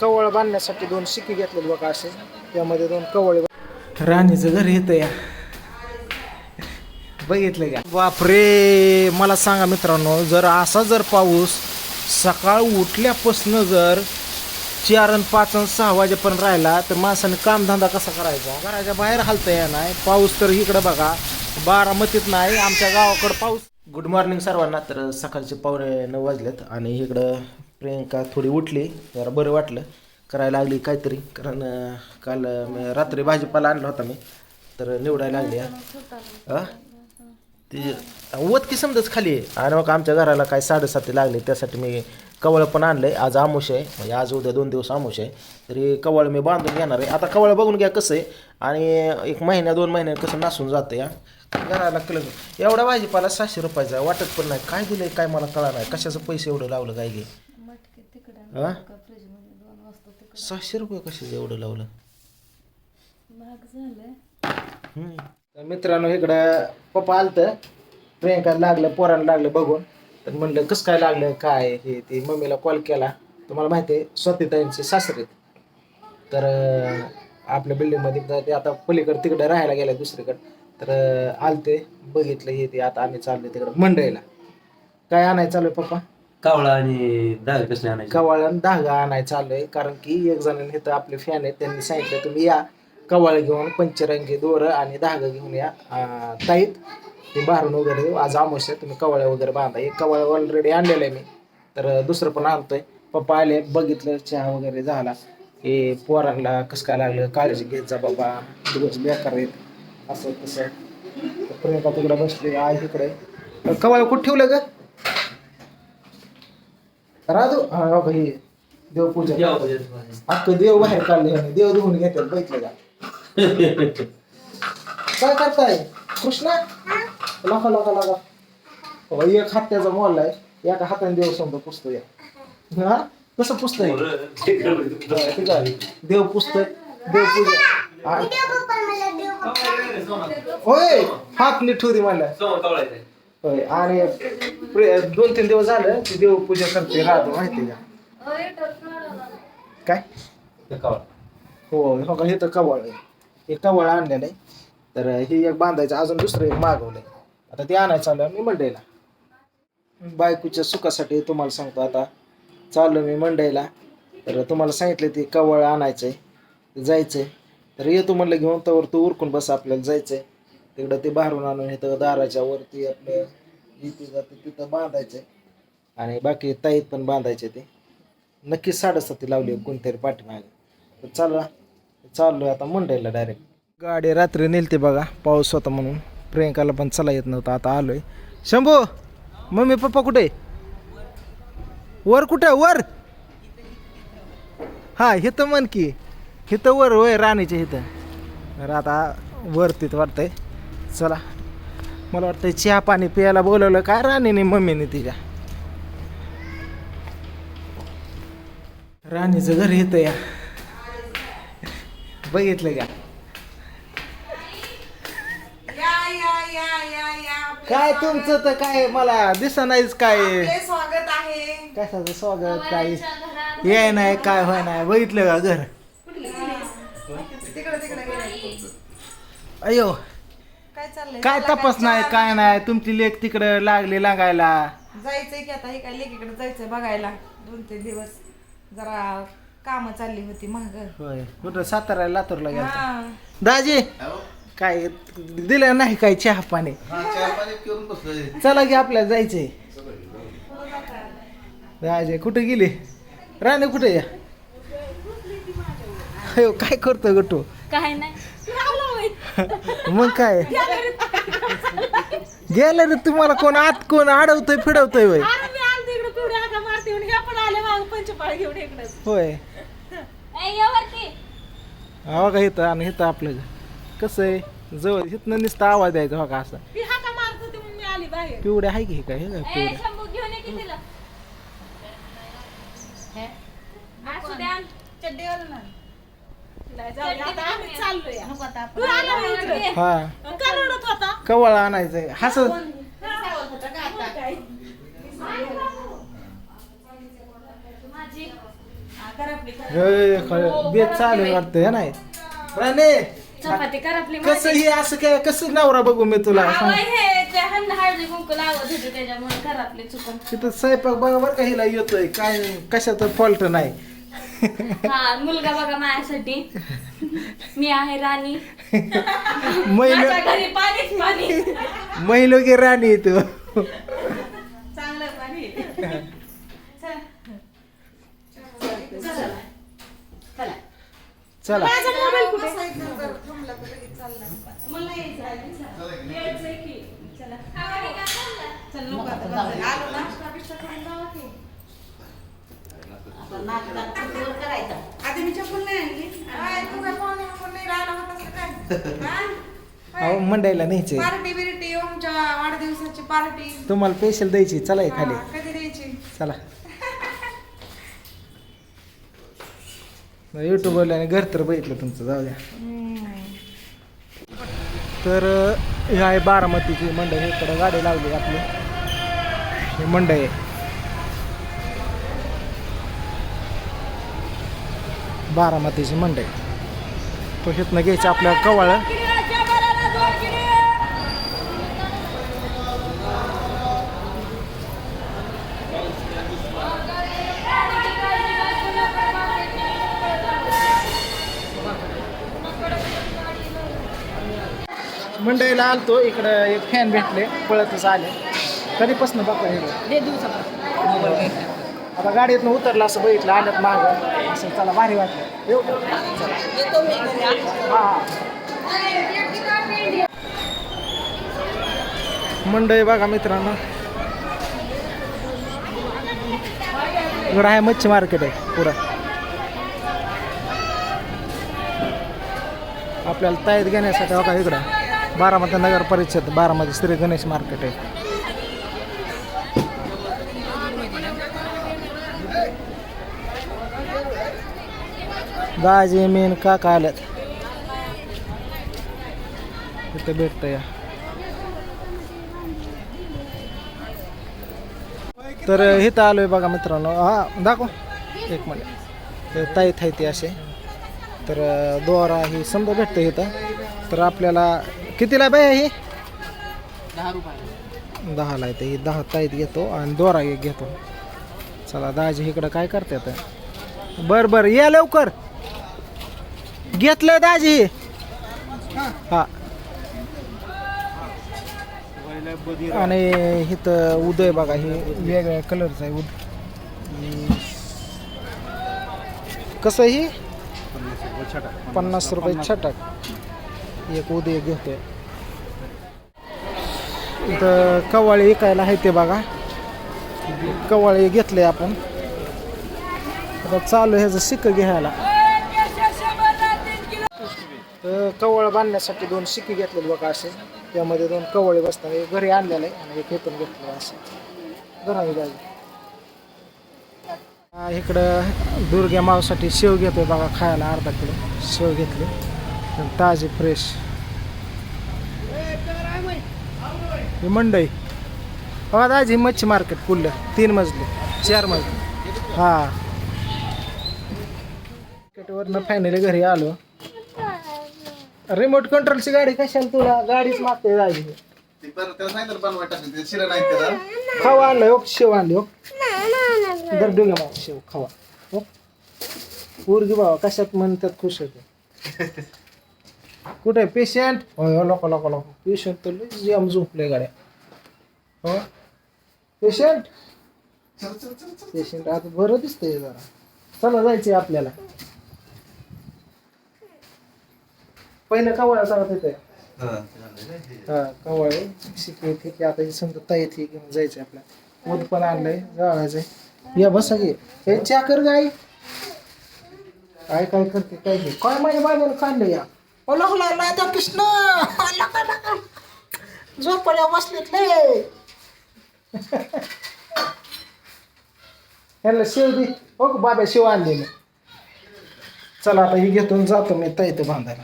कवळ बांधण्यासाठी दोन शिकी घेतलेले बघा असे. त्यामध्ये दोन कवळे राणीचं घर येतं या. बघितलं का? बापरे मला सांगा मित्रांनो जर असा जर पाऊस सकाळ उठल्यापासून जर चार आणि पाच आणि सहा वाजेपर्यंत राहिला तर माणसाने कामधंदा कसा करायचा? घराच्या बाहेर हालता या नाही. पाऊस तर इकडं बघा बारामतीत नाही आमच्या गावाकडं पाऊस गुड मॉर्निंग सर्वांना. तर सकाळचे पावणे नऊ वाजलेत आणि इकडं प्रियंका थोडी उठली जरा बरं वाटलं. करायला लागली काहीतरी कारण काल रात्री भाजीपाला आणला होता मी तर निवडायला लागली हा. ती वत की समजच खाली. आहे आणि मग आमच्या घराला काय साडेसाती लागले त्यासाठी मी कवळ पण आणलं आहे आज आमुष आहे म्हणजे आज उद्या दोन दिवस आमुष आहे. तरी कवळ मी बांधून घेणार आहे. आता कवळ बघून घ्या कसं आहे. आणि एक महिन्या दोन महिन्या कसं नासून जातं या घराला कळलं. एवढा भाजीपाला सहाशे रुपयाचा वाटत पण नाही. काय दिलं काय मला कळा नाही. कशाचं पैसे एवढं लावलं काय घे हा? सहाशे रुपये कशाचं एवढं लावलं? हम्म. तर मित्रांनो इकडं पप्पा आलतं. प्रियंका लागलं पोराला लागलं बघून. तर म्हणलं कसं काय लागलं काय हे ते? मम्मीला कॉल केला. तुम्हाला माहिती आहे स्वतीताईंचे सासरे आहेत. तर अं, आपल्या बिल्डिंगमध्ये तर ते आता पलीकडे तिकडे राहायला गेल्या दुसरीकडे. तर अं, आलते बघितलं हे ते आता आम्ही चाललो तिकडे मंडईला. काय आणायचं चालू आहे पप्पा? कावळा आणि डाळ कसले आणायचे? आणि धागा आणायला आलोय कारण की एक जण इथं आपले फॅन आहेत त्यांनी सांगितलं तुम्ही या कवाळ घेऊन पंचरंगी दोर आणि धागा घेऊन या. अं, ताईत ते बाहेरून वगैरे देऊ. आज आमोश आहे तुम्ही कवाळ्या वगैरे बांधा. एक कवाळ ऑलरेडी आणलेलं आहे मी. तर अं, दुसरं पण आणतोय. पप्पा आले बघितलं चहा वगैरे झाला. हे पोरांना कसं काय लागलं काळजी घेत जा बाबा दिवस बेकार आहेत. असं तसं. तर प्रियंका तिकडे बसली आहे इकडे कवाळ कुठं ठेवलं ग? राजू हा हो हे देवपूजा अख्खं देव बाहेर काढले म्हणे देव धुवून घेतात बघितलं का काय करताय कृष्णा? लका लका लका हो, एक हात त्याचा मोल आहे एका हाताने देव समजा पुसतोय हा? कसं पुसतोय हा, ठीक आहे. देव पुसतोय देव पूजा. आ- होय हात नीट ठेवते मला होय आणि प्रे- दोन तीन दिवस झालं ती देवपूजा करते राहतो माहिती का? काय? हो हो का हे तर कवळ आहे. हे कवळ आणलेलं आहे. तर हे एक बांधायचं अजून दुसरं एक मागवलंय. आता ते आणायचं चालू आहे मी मंडईला. बायकोच्या सुखासाठी तुम्हाला सांगतो आता. चाललो मी मंडईला. तर तुम्हाला सांगितलं ते कवळ आणायचंय ते जायचंय. तर येतो म्हणलं घेऊन तर तू उरकून बस आपल्याला जायचंय. तिकडं ते बाहेरून आणून इथं दाराच्या वरती आपलं इथे जाते तिथं बांधायचंय आणि बाकी ताईत पण बांधायचे ते. नक्कीच साडेसाती लावली कोणतरी पाठीमागे. तर चला चाललोय आता मंडईला डायरेक्ट गाडी रात्री नेलते बघा पाऊस होता म्हणून. प्रियंकाला पण चला येत नव्हता आता आलोय. शंभू मम्मी पप्पा कुठे? वर कुठे वर! हा हिथं म्हण की. हिथं वर होय राणीच्या हिथं. तर आता वर तिथं वाटतंय. चला. मला वाटतंय चहा पाणी प्यायला बोलवलं. काय राणीने मम्मीने तिच्या? राणीचं घर येतं या. बघितलं का? या या या या या काय तुमचं तर काय मला दिसा नाहीच काय. स्वागत आहे कशाचं स्वागत काय? याय नाही काय होय नाही. बघितलं का घर? अयो. काय चाललंय? काय तपास नाही चहा काय नाही तुमची लेख तिकडं लागली लागायला. जायचंय की आता हे काय लेकीकडे जायचंय बघायला दोन तीन दिवस. जरा काम चालली होती महाग होय कुठं सातारा लातूरला गेला हा. दाजी काय दिलं नाही काय चहा पाणी? चला की आपल्याला जायचंय. दाजी कुठे गेली? राणे कुठे या अयो काय करतो गटू काय नाही. मग काय? गेलं रे तुम्हाला कोण आत कोण अडवतोय फिडवतोय वय अरे मी आलते इकडे पिवड्या हाका मारते म्हणून. ह्या पण आले माग पंचपाळ घेऊन इकडे. होय. यावरती हा का इथं आणि इथं आपलं कसं आहे? जवळ इथनं नुसतं आवाज द्यायचा हो का असं? ती हाका मारत होती म्हणून मी आली बाहेर. पिवड्या आहे की हे काय? हे काय पिवड्या? असू द्या. चड्डी घालून. नाही, जाऊ दे, आता आम्ही चाललोय. नको आता तू आपण आला होय इकडे. हा. का रडत होता? कवळ आणायचंय. हसत. सावध होता का आता? माझी. करपली हे बेत चालू आहे वाटतं हे नाही. राणे कसं हे असं काय कसं नवरा बघू मी तुला? सांग. हे त्या हल्ली हळदी कुंकू लावत होते त्याच्यामुळे करपले चुकून. तिथं स्वयंपाक बघा का हिला येतोय. काय कशात फॉल्ट नाही. हा मुलगा बघा माझ्यासाठी मी आहे राणी महिलो माझ्या घरी पाणीच पाणी महिलो की राणी तू चांगलं पाणी चला. चला. चला. चला माझा मोबाईल कुठे मला यायचं आहे, चला. यायचंय की. चला. चल, नको आता जाऊ. आलो नाश्ता बिश्ता करून जाऊ की. आधी मी चप्पल नाही आणली. काय तू काय पाहुणे म्हणून नाही राहिला होतास का काय? हा? अहो मंडायला न्यायचे. पार्टी बिर्टी ओमच्या वाढदिवसाची पार्टी. तुम्हाला स्पेशल द्यायची. चला हे खाली. कधी द्यायची? चला. युट्यूबरला आणि घर तर बघितलं तुमचं जाऊ द्या. तर हे आहे बारामतीची मंडई. इकडं गाडी लावली आपली. ही मंडई आहे. बारामतीची मंडई. तो हिथनं घ्यायचं आपल्या कवाळं. मंडईला आलतो इकडं एक फॅन भेटले पळतच आले. कधीपासून बघा. आता गाडीतनं उतरलं असं बघितलं आल्यात माग. असेल. चला भारी वाटलं. येऊ का? मंडई बघा मित्रांनो. इकडं आहे मच्छी मार्केट आहे पुरा. आपल्याला ताईत घेण्यासाठी बघा इकडं. बारामती नगर परिषद बारामती श्री गणेश मार्केट आहे. दाजी मेन काका आल्यात. इथं भेटतं या. तर इथं आलोय बघा मित्रांनो. हा दाखव. एक मिनिट. ताई ताईत आहे ते असे. तर दोरा ही समजा भेटतं इथं. तर आपल्याला कितीला बाय ही? दहाला येते ते. ही दहा ताईत घेतो आणि दोरा एक घेतो. चला दाजी इकडं काय करते आता बर बर या लवकर. घेतलं दाजी. हा. आणि इथं उदय बघा हे वेगळ्या कलरचं आहे उद कसं ही? पन्नास रुपये छटाक. एक उदय घेतोय. इथं कवाळे विकायला आहे ते बघा. कवाळे घेतले आपण. आता चालू ह्याचं शिक घ्यायला. कवळ बांधण्यासाठी दोन शिकी घेतलेले बघा असे. त्यामध्ये दोन कवळे बसतात. एक घरी आणलेलं आहे आणि एक इथून घेतलं असं. घरावी जाईल इकडं दुर्ग्या मावसाठी शेव घेतोय बघा खायला अर्धा किलो. शेव घेतले. ताजे ताजी फ्रेश ही मंडई. बघा दाजी मच्छी मार्केट कुल्लं तीन मजली. चार मजली. हा. मार्केटवरनं फायनली घरी आलो. रिमोट कंट्रोलची गाडी कशाला तुला? गाडीच मागते दाजी ते बरं त्याला सांगितलं बनवायला टाकलं ते शिरा नाही त्याला खावा आणलं हो शेव आणली हो. दर डोंगे मला शेव खावा हो. पोरगी बाबा कशात म्हणतात खुश होते. कुठे पेशंट होय हो लोक लोक लोक पेशंट तर लय जाम झोपले गाड्या. हो. पेशंट चल चल चल चल पेशंट आता बरं दिसतंय जरा. चला जायचंय आपल्याला. पहिलं कवळा सांगत येते हा. कवळ शिकली की आता ही समजा ताई ती घेऊन जायचं आपल्या. ऊद पण आणलंय जावायचंय या बसा घे हे चाकर गाय काय काय करते काय घे काय माझ्या बाबाने काढलं या? ओला ओला राधा कृष्ण. झोपड्या बसलेत लय ह्याला शिव दे. हो बाबा शिव आणले चला आता ही घेतो आणि जातो मी ताईत बांधायला.